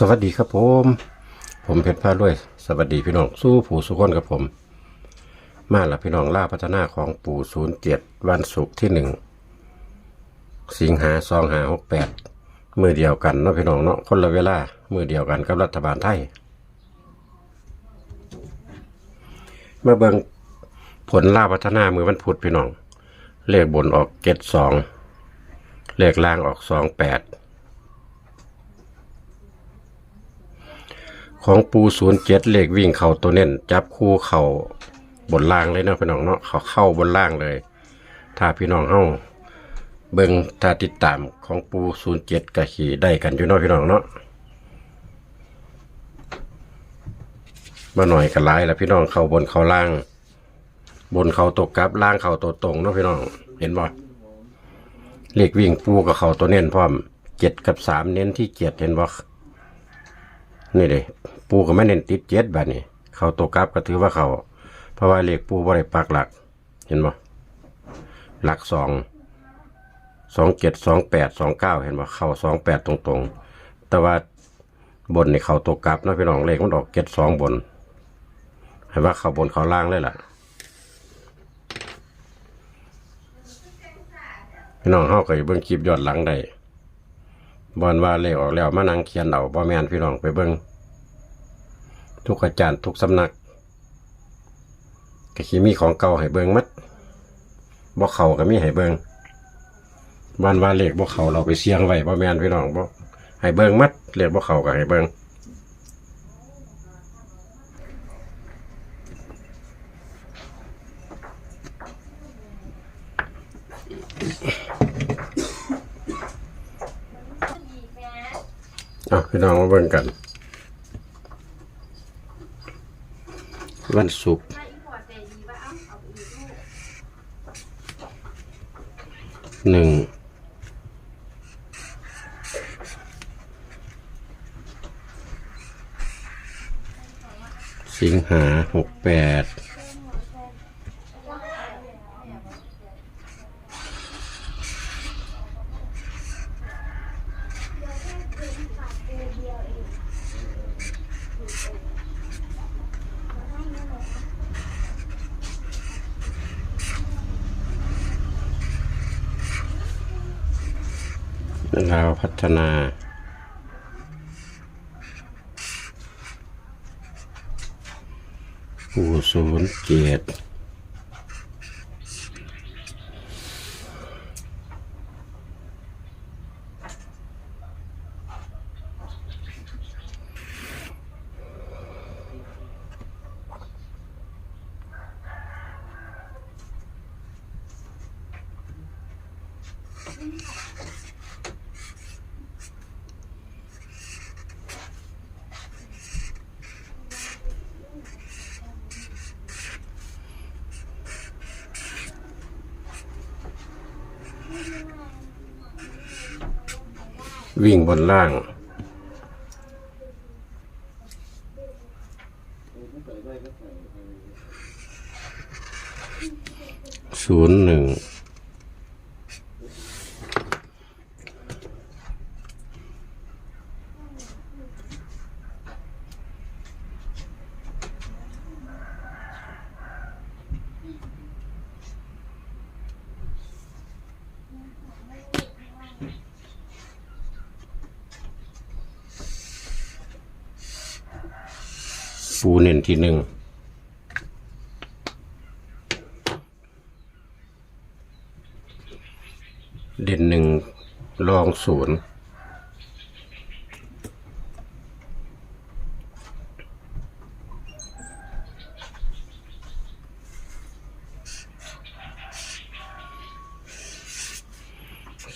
สวัสดีครับผม ผมเพชรพาด้วย สวัสดีพี่น้องสู้ผู้สุขคนกับผม มาละพี่น้องล่าพัฒนาของปู่ศูนย์เจ็ดวันศุกร์ที่หนึ่งสิงหาสองหาหกแปดมือเดียวกันเนาะพี่น้องเนาะคนละเวลามือเดียวกันกับรัฐบาลไทย มาเบิงผลล่าพัฒนามือวันพุธพี่น้อง เลขบนออกเจ็ดสองเลขล่างออกสองแปด ของปูศูนย์เจ็ดเลขวิ่งเข่าตัวเน้นจับคู่เข่าบนล่างเลยเนาะพี่น้องเนาะเขาเข้าบนล่างเลย ถ้าพี่น้องเฮาเบิงถ้าติดตามของปูศูนย์เจ็ดก็ขี่ได้กันอยู่เนาะพี่น้องเนาะมาหน่อยกันหลายแล้วพี่น้องเข้าบนเข้าล่าง บนเข่าตกกลับล่างเข่าตัวตรงเนาะพี่น้องเห็นบ่เลขวิ่งปูกับเขาตัวเน้นพร้อมเจ็ดกับสามเน้นที่เจ็ดเห็นบ่นี่เลย ปูก็ไม่เน้นติดเจ็ดแบบนี้ เขาตัวกลับก็ถือว่าเขาเพราะว่าเลขปูบ่ได้ปักหลัก เห็นบ่หลักสองสองเจ็ดสองแปดสองเก้าเห็นบ่เข้าสองแปดตรงๆ แต่ว่าบนในเขาตัวกลับนะพี่น้องเลขมันออกเจ็ดสองบนให้ว่าเขาบนเขาล่างเลยล่ะพี่น้องเฮาก็อยู่เบิ่งคลิปย้อนหลังได้บอนว่าเลขออกแล้วมานั่งเขียนเอาบ่แม่นพี่น้องไปเบิ่ง ทุกอาจารย์ทุกสำนักก็สิมีของเก่าให้เบิ่งมัดบ่เขาก็มีให้เบิ่งวันว่าเลขบ่เขาเราไปเสียงไว้บ่แมนพี่น้องบ่ให้เบิ่งมัดเลขบ่เขาก็ให้เบิ่งอะพี่น้องมาเบิ่งกัน วันศุกร์หนึ่งสิงหาหกแปด ลาวพัฒนา ผู้ศูนย์เจ็ด วิ่งบนล่าง ศูนย์หนึ่ง ฟูเน้นที่หนึ่งเด่นหนึ่งรองศูนย์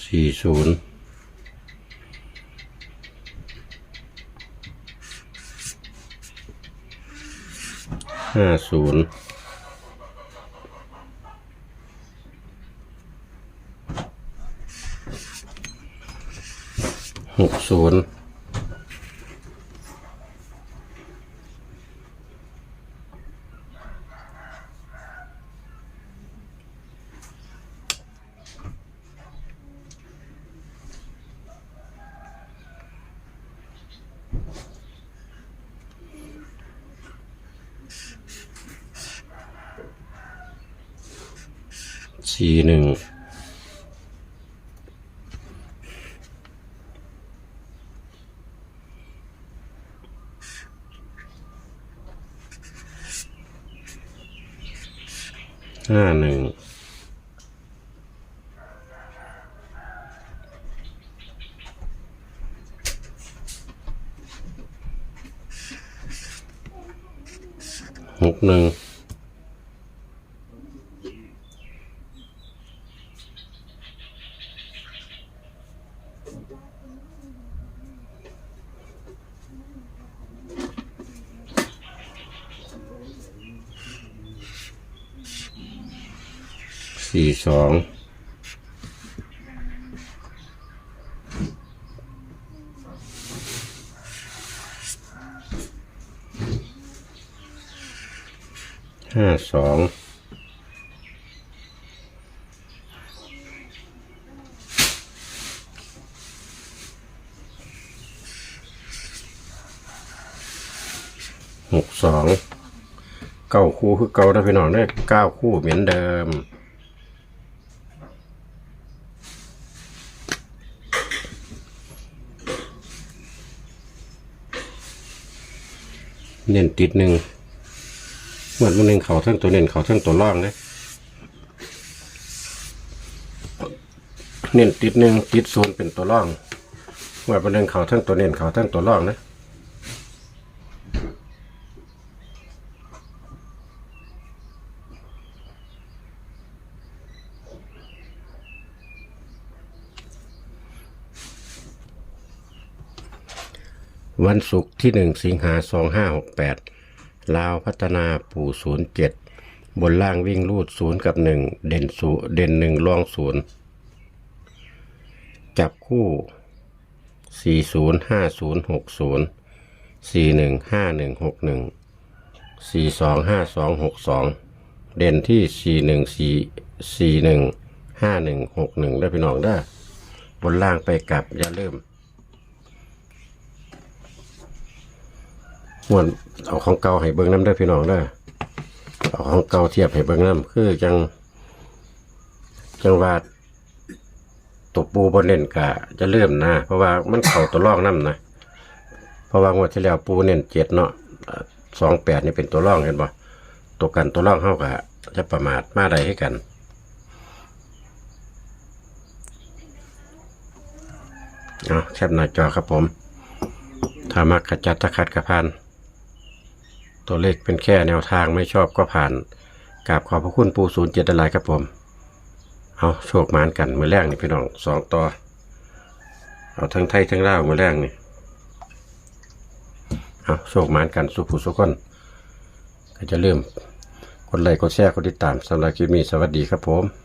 สี่ศูนย์ ห้าศูนย์หกศูนย์ สี่หนึ่งห้าหนึ่งหกหนึ่ง สี่สองห้าสองหกสองเก้าคู่คือเก้านะพี่น้องได้เก้าคู่เหมือนเดิม เน้นติดหนึ่งเหมือนมันหนึ่งเขาทั้งตัวเน้นเขาทั้งตัวล่องเลยเน้นติดหนึ่งติดโซนเป็นตัวล่องเหมือนมันหนึ่งเขาทั้งตัวเน้นเขาทั้งตัวล่องเลย วันศุกร์ที่หนึ่งสิงหาสองห้าหกแปดลาวพัฒนาปู่ศูนย์เจ็ดบนล่างวิ่งรูดศูนย์กับหนึ่งเด่นศูเด่นหนึ่งรองศูนย์จับคู่สี่ศูนย์ห้าศูนย์หกศูนย์สี่หนึ่งห้าหนึ่งหกหนึ่งสี่สองห้าสองหกสองเด่นที่สี่หนึ่งสี่สี่หนึ่งห้าหนึ่งหกหนึ่งได้พี่น้องได้บนล่างไปกลับอย่าลืม ม่วนเอาของเก่าให้เบิ่งน้ำได้พี่น้องเด้เอาของเก่าเทียบให้เบิ่งน้ำคือจังจังว่าตบปูบนเน้นกะจะเริ่มนะ เพราะว่ามันเข่าตัวร่องน้ำนะเพราะว่างวดที่แล้วปูเน้นเจ็ดเนาะสองแปดนี่เป็นตัวร่องเห็นป่ตัวกันตัวร่องเข้ากะจะประมาทมาใดให้กันเอาแคปหน้าจอครับผม ถ้ามักขจัดตะขัดกระพัน ตัวเลขเป็นแค่แนวทางไม่ชอบก็ผ่านกราบขอบพระคุณปูศูนย์เจ็ดอะไรครับผม เอาโชคหมานกันมือแรกนี่พี่น้องสองต่อ เอาทั้งไทยทั้งลาวมือแรกนี่เอาโชคหมานกันสุผู้สุขคนก็จะเริ่มกดไลค์กดแชร์กดติดตามสำหรับคลิปนี้สวัสดีครับผม